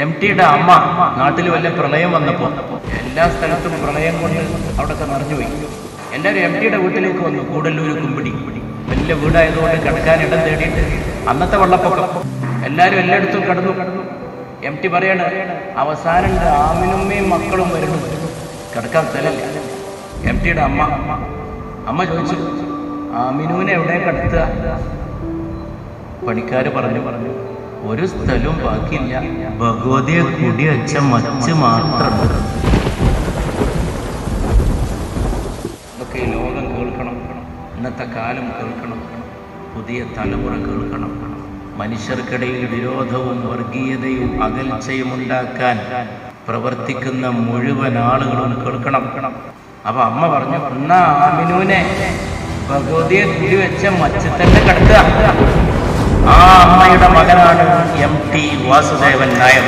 M ടിയുടെ അമ്മ നാട്ടിൽ വല്ല പ്രളയം വന്നപ്പോൾ എല്ലാ സ്ഥലത്തും പ്രളയം കൊണ്ട് അവിടെയൊക്കെ നിറഞ്ഞുപോയി. എല്ലാവരും എം ടിയുടെ വീട്ടിലേക്ക് വന്നു. കൂടല്ലൂർ കുമ്പിടി. വലിയ വീടായതുകൊണ്ട് കിടക്കാൻ ഇടം തേടിയിട്ട് അന്നത്തെ വെള്ളപ്പൊക്കം. എല്ലാവരും എല്ലായിടത്തും കടന്നു. കടന്നു എം ടി പറയാണ് അവസാനം ആമിനുമ്മയും മക്കളും വരുന്നു. കിടക്കാൻ സ്ഥലമില്ല. എം ടിയുടെ അമ്മ അമ്മ ചോദിച്ചു ആമിനുവിനെ എവിടെ കിടത്തുക പണിക്കാര് പറഞ്ഞു പറഞ്ഞു ഒരു സ്ഥലവും ബാക്കിയില്ല. ഭഗവതിയെ കുടി വെച്ച മച്ച് മാത്രം. ഇതൊക്കെ ലോകം കേൾക്കണം. ഇന്നത്തെ കാലം കേൾക്കണം. പുതിയ തലമുറ കേൾക്കണം. മനുഷ്യർക്കിടയിൽ വിരോധവും വർഗീയതയും അകൽച്ചയും ഉണ്ടാക്കാൻ പ്രവർത്തിക്കുന്ന മുഴുവൻ ആളുകളും കേൾക്കണം. അപ്പൊ അമ്മ പറഞ്ഞു എന്നാ ആമിനുവിനെ ഭഗവതിയെ കുടി വെച്ച മച്ച് തന്നെ കിടക്കുക ആ അമ്മയുടെ മകനാണ് എം ടി വാസുദേവൻ നായർ